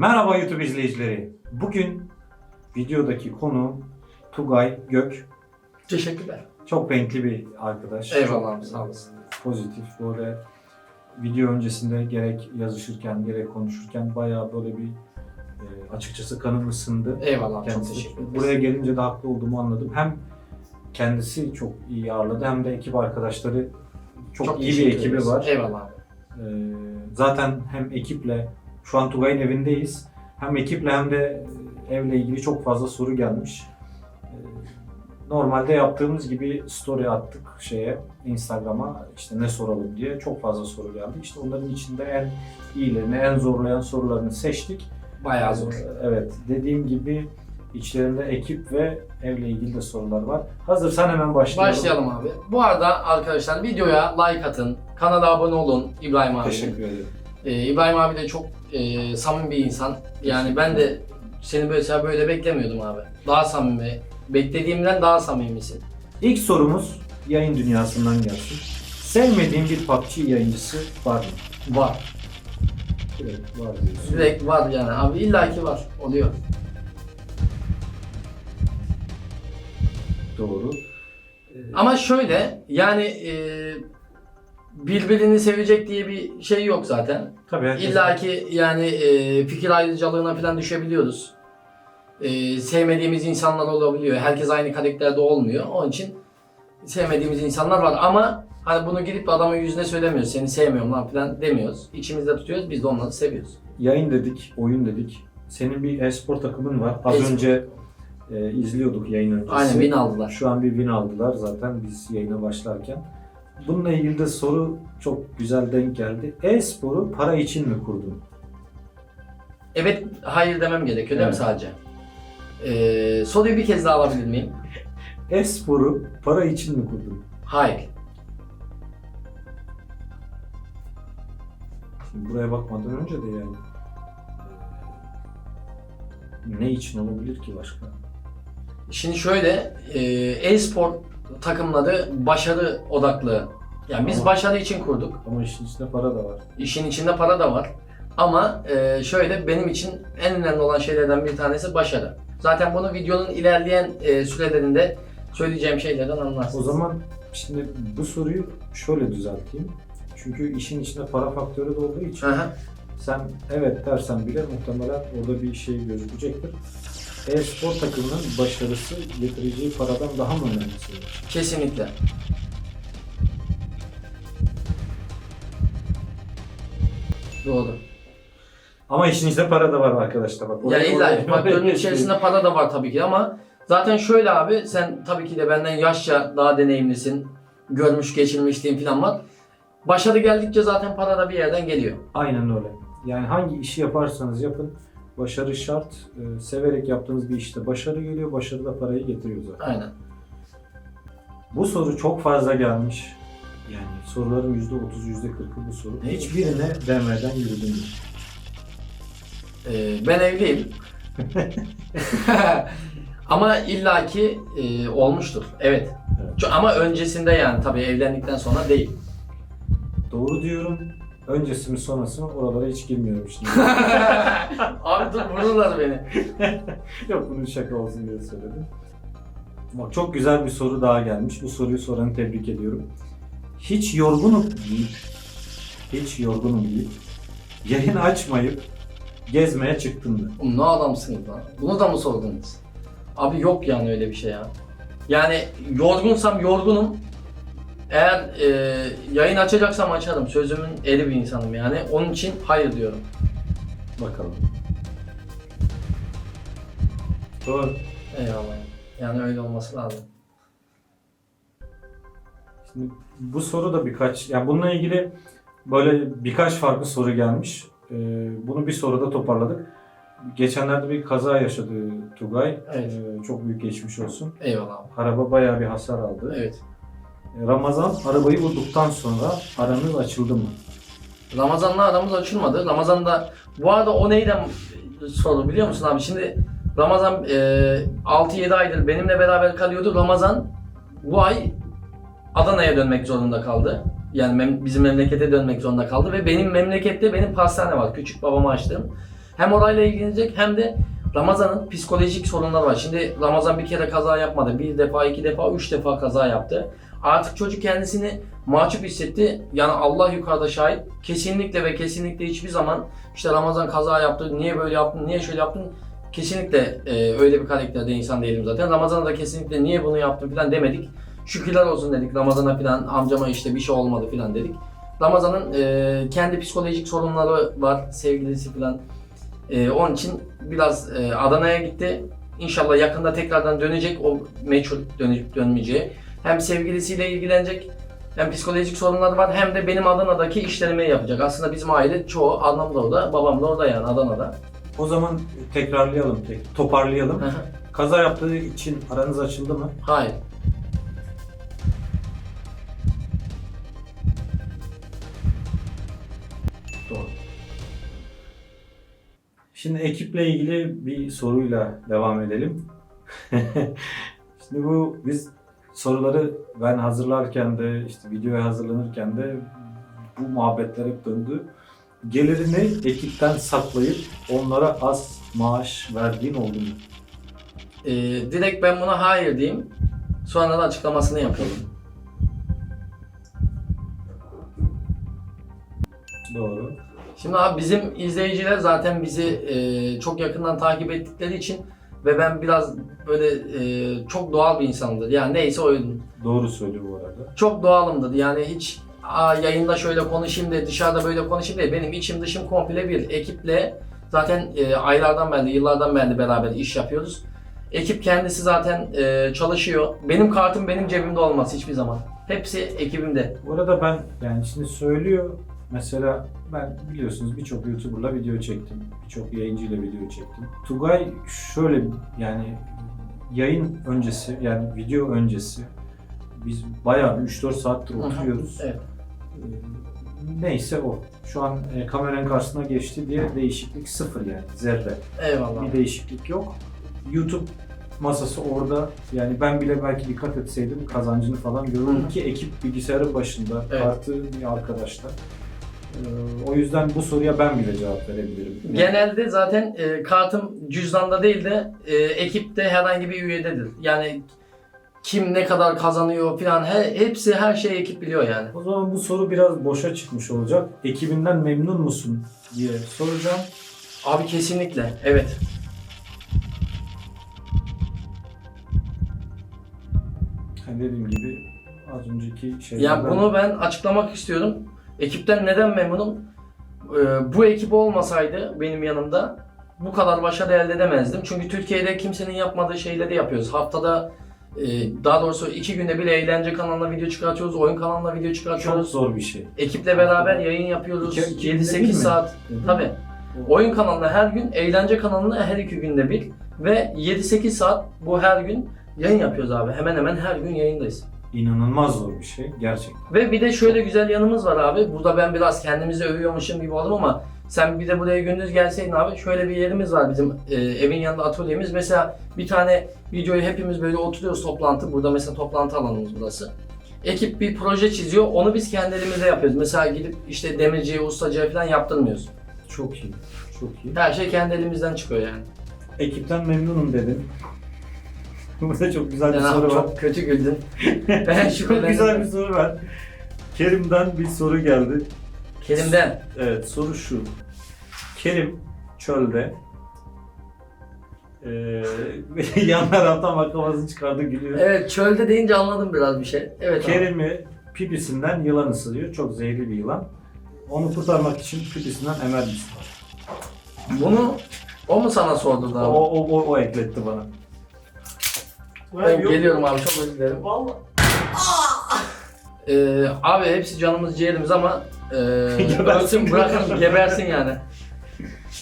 Merhaba YouTube izleyicileri. Bugün videodaki konu Tugay Gök. Teşekkürler. Çok renkli bir arkadaş. Eyvallah abi, Çok, sağ olasın. Pozitif böyle video öncesinde gerek yazışırken gerek konuşurken bayağı böyle bir e, açıkçası kanım ısındı. Eyvallah abi, çok Kendisi. teşekkür ederiz. Buraya gelince de haklı olduğumu anladım. Hem kendisi çok iyi ağırladı hem de ekip arkadaşları çok, iyi bir ekibi ederiz. var. Eyvallah abi. Ee, zaten hem ekiple şu an Tugay'ın evindeyiz. Hem ekiple hem de e, evle ilgili çok fazla soru gelmiş. Ee, normalde yaptığımız gibi story attık şeye Instagram'a işte ne soralım diye çok fazla soru geldi. İşte onların içinde en iyilerini, en zorlayan sorularını seçtik. Bayağı zor. Ee, Evet, dediğim gibi içlerinde ekip ve evle ilgili de sorular var. Hazırsan hemen başlayalım. Başlayalım abi. Bu arada arkadaşlar videoya like atın. Kanala abone olun İbrahim abi. Teşekkür ederim. Ee, İbrahim abi de çok e, samimi bir insan. Yani ben de seni böyle böyle beklemiyordum abi. Daha samimi. Beklediğimden daha samimisin. İlk sorumuz yayın dünyasından gelsin. Sevmediğin bir PUBG yayıncısı var mı? Var. Evet, var diyorsun. Direkt var yani abi illaki var. Oluyor. Doğru. Ama şöyle yani e, birbirini sevecek diye bir şey yok zaten. Tabii herkes... İlla ki yani e, fikir ayrıcalığına falan düşebiliyoruz. E, sevmediğimiz insanlar olabiliyor. Herkes aynı karakterde olmuyor. Onun için sevmediğimiz insanlar var ama hani bunu gidip adamın yüzüne söylemiyoruz. Seni sevmiyorum lan falan demiyoruz. İçimizde tutuyoruz. Biz de onları seviyoruz. Yayın dedik, oyun dedik. Senin bir e-spor takımın var. Az E-spor. önce e, izliyorduk yayın öncesi. Aynen win aldılar. Şu an bir win aldılar zaten biz yayına başlarken. Bununla ilgili de soru çok güzel denk geldi. E-sporu para için mi kurdun? Evet hayır demem gerekiyor değil mi sadece? E, soruyu bir kez daha alabilir miyim? E-sporu para için mi kurdun? Hayır. Şimdi buraya bakmadan önce de yani e, ne için olabilir ki başka? Şimdi şöyle, e, e-spor takımları başarı odaklı. Yani biz Ama- başarı için kurduk. Ama işin içinde para da var. İşin içinde para da var. Ama e, şöyle benim için en önemli olan şeylerden bir tanesi başarı. Zaten bunu videonun ilerleyen e, sürelerinde söyleyeceğim şeylerden anlarsınız. O zaman şimdi bu soruyu şöyle düzelteyim. Çünkü işin içinde para faktörü de olduğu için hı. sen evet dersen bile muhtemelen orada bir şey gözükecektir. E-spor takımının başarısı getireceği paradan daha mı önemli? Kesinlikle. Doğru. Ama işin içinde para da var arkadaşlar. Bak, Ya illa oraya- faktörün içerisinde para da var tabii ki ama zaten şöyle abi sen tabii ki de benden yaşça daha deneyimlisin. Görmüş geçirmişliğin falan var. Başarı geldikçe zaten para da bir yerden geliyor. Aynen öyle. Yani hangi işi yaparsanız yapın başarı şart. Ee, severek yaptığınız bir işte başarı geliyor. Başarı da parayı getiriyor zaten. Aynen. Bu soru çok fazla gelmiş. Yani soruların %30, %40'ı bu soru. Hiçbirine demeden yürüdüm. Ee, ben evliyim. ama illaki e, olmuştur. Evet. Evet. Ama öncesinde yani tabii evlendikten sonra değil. Doğru diyorum. Öncesi mi sonrası mı oralara hiç girmiyorum şimdi. abi dur vururlar beni. Yok bunun şaka olsun diye söyledim. Bak çok güzel bir soru daha gelmiş. Bu soruyu soranı tebrik ediyorum. Hiç yorgunum deyip, hiç yorgunum deyip, yayın açmayıp gezmeye çıktın mı? Oğlum ne adamsınız lan? Bunu da mı sordunuz? Abi yok yani öyle bir şey ya. Yani yorgunsam yorgunum. Eğer e, yayın açacaksam açarım. Sözümün eri bir insanım yani. Onun için hayır diyorum. Bakalım. Doğru. Eyvallah. Yani öyle olması lazım. Şimdi bu soru da birkaç, yani bununla ilgili böyle birkaç farklı soru gelmiş. Ee, bunu bir soruda toparladık. Geçenlerde bir kaza yaşadı Tugay. Evet. Ee, çok büyük geçmiş olsun. Eyvallah. Araba bayağı bir hasar aldı. Evet. Ramazan arabayı vurduktan sonra aranız açıldı mı? Ramazan'la aramız açılmadı. Ramazan'da bu arada o neyden soru biliyor musun abi? Şimdi Ramazan e, 6-7 aydır benimle beraber kalıyordu. Ramazan bu ay Adana'ya dönmek zorunda kaldı. Yani mem- bizim memlekete dönmek zorunda kaldı ve benim memlekette benim pastane var. Küçük babama açtım. Hem orayla ilgilenecek hem de Ramazan'ın psikolojik sorunları var. Şimdi Ramazan bir kere kaza yapmadı. Bir defa, iki defa, üç defa kaza yaptı. Artık çocuk kendisini mahcup hissetti. Yani Allah yukarıda şahit. Kesinlikle ve kesinlikle hiçbir zaman işte Ramazan kaza yaptı, niye böyle yaptın, niye şöyle yaptın kesinlikle e, öyle bir karakterde insan değilim zaten. Ramazan'a da kesinlikle niye bunu yaptın falan demedik. Şükürler olsun dedik Ramazan'a falan amcama işte bir şey olmadı falan dedik. Ramazan'ın e, kendi psikolojik sorunları var sevgilisi falan. E, onun için biraz e, Adana'ya gitti. İnşallah yakında tekrardan dönecek o meçhul dönüp dönmeyeceği. Hem sevgilisiyle ilgilenecek hem psikolojik sorunları var hem de benim Adana'daki işlerimi yapacak. Aslında bizim aile çoğu annem de orada, babam da orada yani Adana'da. O zaman tekrarlayalım, tek, toparlayalım. Kaza yaptığı için aranız açıldı mı? Hayır. Doğru. Şimdi ekiple ilgili bir soruyla devam edelim. Şimdi bu biz soruları ben hazırlarken de işte videoya hazırlanırken de bu muhabbetler hep döndü. Gelirini ekipten saklayıp onlara az maaş verdiğin oldu mu? Ee, direkt ben buna hayır diyeyim. Sonra da açıklamasını yapalım. Doğru. Şimdi abi bizim izleyiciler zaten bizi e, çok yakından takip ettikleri için ve ben biraz böyle e, çok doğal bir insanımdır. Yani neyse oyun Doğru söylüyor bu arada. çok doğalımdır. Yani hiç Aa, yayında şöyle konuşayım de dışarıda böyle konuşayım de benim içim dışım komple bir ekiple zaten e, aylardan beri, yıllardan beri beraber iş yapıyoruz. Ekip kendisi zaten e, çalışıyor. Benim kartım benim cebimde olmaz hiçbir zaman. Hepsi ekibimde. Bu arada ben yani şimdi söylüyor mesela ben biliyorsunuz birçok YouTuber'la video çektim. Birçok yayıncıyla video çektim. Tugay şöyle yani yayın öncesi yani video öncesi biz bayağı bir 3-4 saattir oturuyoruz. Evet. Ee, Neyse o. Şu an e, kameranın karşısına geçti diye değişiklik sıfır yani zerre. Eyvallah. Bir değişiklik yok. YouTube masası orada. Yani ben bile belki dikkat etseydim kazancını falan görürdüm ki ekip bilgisayarın başında. Evet. Artı bir arkadaşlar. Ee, o yüzden bu soruya ben bile cevap verebilirim. Genelde zaten e, kartım cüzdanda değil de e, ekipte herhangi bir üyededir. Yani kim ne kadar kazanıyor falan he, hepsi her şeyi ekip biliyor yani. O zaman bu soru biraz boşa çıkmış olacak. Ekibinden memnun musun diye soracağım. Abi kesinlikle evet. Yani dediğim gibi az önceki şeylerden... Yani bunu ben açıklamak istiyorum. Ekipten neden memnunum? Ee, bu ekip olmasaydı benim yanımda bu kadar başarı elde edemezdim. Çünkü Türkiye'de kimsenin yapmadığı şeyleri yapıyoruz. Haftada e, daha doğrusu iki günde bir eğlence kanalına video çıkartıyoruz, oyun kanalına video çok çıkartıyoruz. zor bir şey. Ekiple beraber yayın yapıyoruz. İki- iki günde bir 7-8 mi? saat. Tabii. Oyun kanalına her gün, eğlence kanalına her iki günde bir ve 7-8 saat bu her gün yayın yapıyoruz abi. Hemen hemen her gün yayındayız. İnanılmaz zor bir şey gerçekten. Ve bir de şöyle güzel yanımız var abi. Burada ben biraz kendimizi övüyormuşum gibi oldum ama sen bir de buraya gündüz gelseydin abi şöyle bir yerimiz var bizim e, evin yanında atölyemiz. Mesela bir tane videoyu hepimiz böyle oturuyoruz toplantı. Burada mesela toplantı alanımız burası. Ekip bir proje çiziyor. Onu biz kendi elimizde yapıyoruz. Mesela gidip işte demirciye, ustacıya falan yaptırmıyoruz. Çok iyi. Çok iyi. Her şey kendi elimizden çıkıyor yani. Ekipten memnunum dedin. Burada çok güzel bir Yani soru var. çok kötü güldün. ben çok güzel bir soru var. Kerim'den bir soru geldi. Kerim'den. Evet soru şu. Kerim çölde ee, yan taraftan bak kafasını çıkardı gülüyor. Evet çölde deyince anladım biraz bir şey. Evet abi. Kerim'i pipisinden yılan ısırıyor. Çok zehirli bir yılan. Onu kurtarmak için pipisinden emer istiyor. Bunu o mu sana sordu O, da? o, o, o ekletti bana. Ben geliyorum abi çok özür dilerim. Vallahi. Ee, abi hepsi canımız ciğerimiz ama e, ölsün bırakın gebersin yani.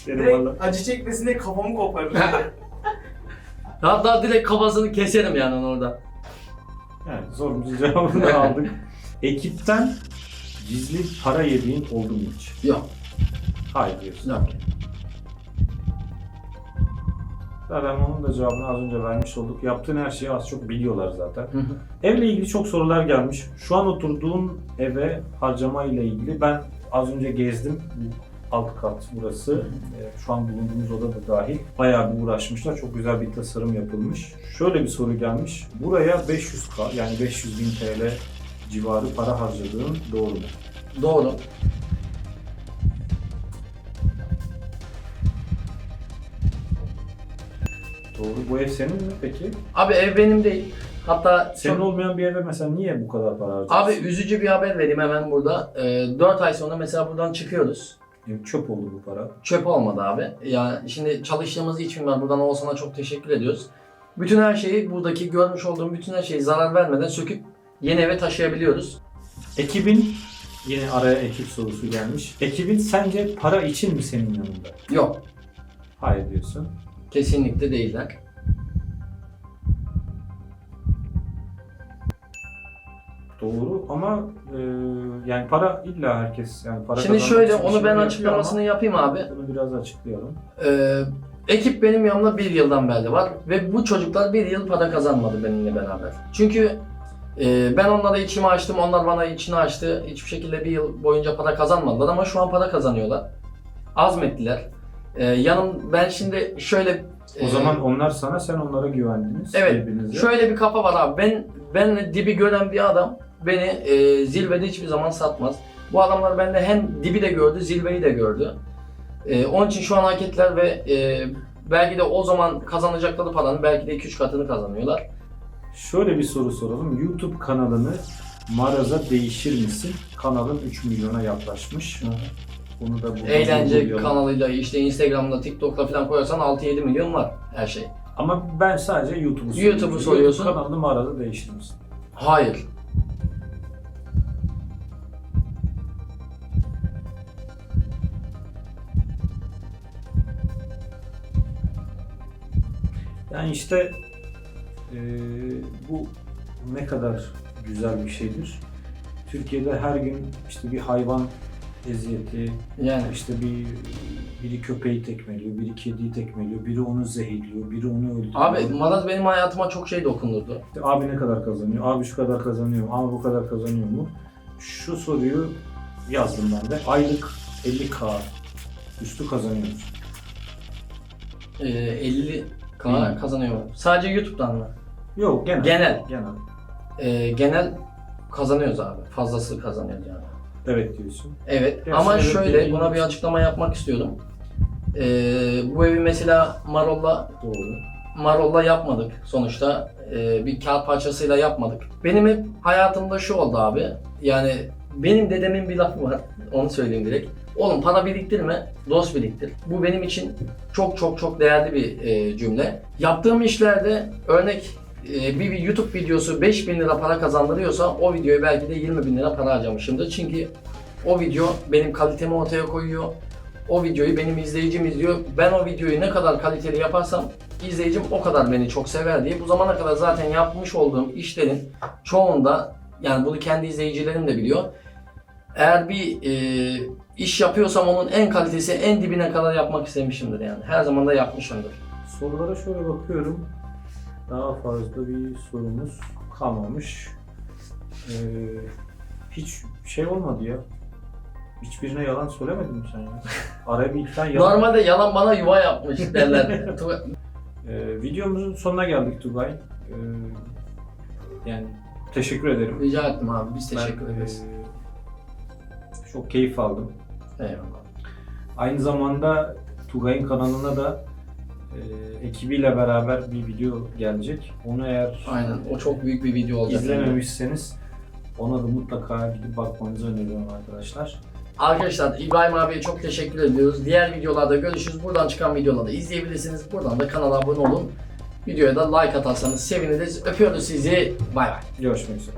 Dedim valla. Direkt acı çekmesin diye kafamı koparır. Hatta direkt kafasını keserim yani onu orada. Yani sorumuzun cevabını aldık. Ekipten gizli para yediğin oldu mu hiç? Yok. Hayır diyorsun. Yok. Zaten onun da cevabını az önce vermiş olduk. Yaptığın her şeyi az çok biliyorlar zaten. Hı hı. Evle ilgili çok sorular gelmiş. Şu an oturduğun eve harcama ile ilgili ben az önce gezdim. alt kat burası. Şu an bulunduğumuz oda da dahil. Bayağı bir uğraşmışlar. Çok güzel bir tasarım yapılmış. Şöyle bir soru gelmiş. Buraya 500K yani 500 bin TL civarı para harcadığın doğru mu? Doğru. Doğru. Bu ev senin mi peki? Abi ev benim değil. Hatta Senin çok- olmayan bir eve mesela niye bu kadar para harcıyorsun? Abi üzücü bir haber vereyim hemen burada. Ee, 4 ay sonra mesela buradan çıkıyoruz. Yani çöp oldu bu para. Çöp olmadı abi. Ya şimdi çalıştığımız için var. Buradan Oğuzhan'a çok teşekkür ediyoruz. Bütün her şeyi buradaki görmüş olduğum bütün her şeyi zarar vermeden söküp yeni eve taşıyabiliyoruz. Ekibin yine araya ekip sorusu gelmiş. Ekibin sence para için mi senin yanında? Yok. Hayır diyorsun. Kesinlikle değiller. Doğru ama e, yani para illa herkes yani para Şimdi kazanmak şöyle için bir onu şeyler ben yapıyor açıklamasını yapayım abi. ama Bunu biraz açıklayalım. Ee, ekip benim yanımda bir yıldan beri var ve bu çocuklar bir yıl para kazanmadı benimle beraber. Çünkü e, ben onlara içimi açtım, onlar bana içini açtı. Hiçbir şekilde bir yıl boyunca para kazanmadılar ama şu an para kazanıyorlar. Azmettiler. Ee, yanım ben şimdi şöyle O e, zaman onlar sana sen onlara güvendiniz. Evet, birbirinize. Şöyle bir kafa var abi. Ben benle dibi gören bir adam beni e, zirvede hiçbir zaman satmaz. Bu adamlar bende hem dibi de gördü, zirveyi de gördü. E, onun için şu an hak ettiler ve e, belki de o zaman kazanacakları paranın belki de 2-3 katını kazanıyorlar. Şöyle bir soru soralım. YouTube kanalını Maraz'a değişir misin? Kanalın 3 milyona yaklaşmış. Onu da buradan Eğlence vurgulayalım. kanalıyla işte Instagram'da, TikTok'la falan koyarsan 6-7 milyon var her şey. Ama ben sadece YouTube'u YouTube'u soruyorum. soruyorsun. YouTube kanalını Maraz'a değiştir misin? Hayır. Yani işte eee, bu ne kadar güzel bir şeydir. Türkiye'de her gün işte bir hayvan eziyeti, Yani işte bir biri köpeği tekmeliyor, biri kediyi tekmeliyor, biri onu zehirliyor, biri onu öldürüyor. abi Maraz benim hayatıma çok şey dokundurdu. İşte abi ne kadar kazanıyor, abi şu kadar kazanıyor mu, abi bu kadar kazanıyor mu? Şu soruyu yazdım ben de. Aylık 50k üstü kazanıyor musun? E, 50 Hmm. kazanıyor. Sadece YouTube'dan mı? Yok genel. Genel. Genel. Ee, genel kazanıyoruz abi. Fazlası kazanıyoruz yani. Evet diyorsun. Evet Gerçi ama evet şöyle buna bir açıklama yapmak istiyorum. Ee, bu evi mesela Marol'la Doğru. Marol'la yapmadık sonuçta. Ee, bir kağıt parçasıyla yapmadık. Benim hep hayatımda şu oldu abi. Yani benim dedemin bir lafı var. Onu söyleyeyim direkt. Oğlum para biriktirme, dost biriktir. Bu benim için çok çok çok değerli bir e, cümle. Yaptığım işlerde örnek e, bir, bir YouTube videosu 5000 lira para kazandırıyorsa o videoya belki de 20 bin lira para harcamışımdır. Çünkü o video benim kalitemi ortaya koyuyor. O videoyu benim izleyicim izliyor. Ben o videoyu ne kadar kaliteli yaparsam izleyicim o kadar beni çok sever diye. Bu zamana kadar zaten yapmış olduğum işlerin çoğunda yani bunu kendi izleyicilerim de biliyor. Eğer bir e, iş yapıyorsam onun en kalitesi en dibine kadar yapmak istemişimdir yani. Her zaman da yapmışımdır. Sorulara şöyle bakıyorum. Daha fazla bir sorumuz kalmamış. Ee, hiç şey olmadı ya. Hiçbirine yalan söylemedin mi sen ya? Araya bir yalan. Normalde yalan bana yuva yapmış derler. Ee, videomuzun sonuna geldik Tugay. Ee, yani teşekkür ederim. Rica ettim abi biz teşekkür Ben, ederiz. e, çok keyif aldım. Eyvallah. Aynı zamanda Tugay'ın kanalına da e, ekibiyle beraber bir video gelecek. Onu eğer Aynen o çok büyük bir video olacak. izlememişseniz ona da mutlaka gidip bakmanızı öneriyorum arkadaşlar. Arkadaşlar İbrahim abiye çok teşekkür ediyoruz. Diğer videolarda görüşürüz. Buradan çıkan videoları izleyebilirsiniz. Buradan da kanala abone olun. Videoya da like atarsanız seviniriz. Öpüyoruz sizi. Bay bay. Görüşmek üzere.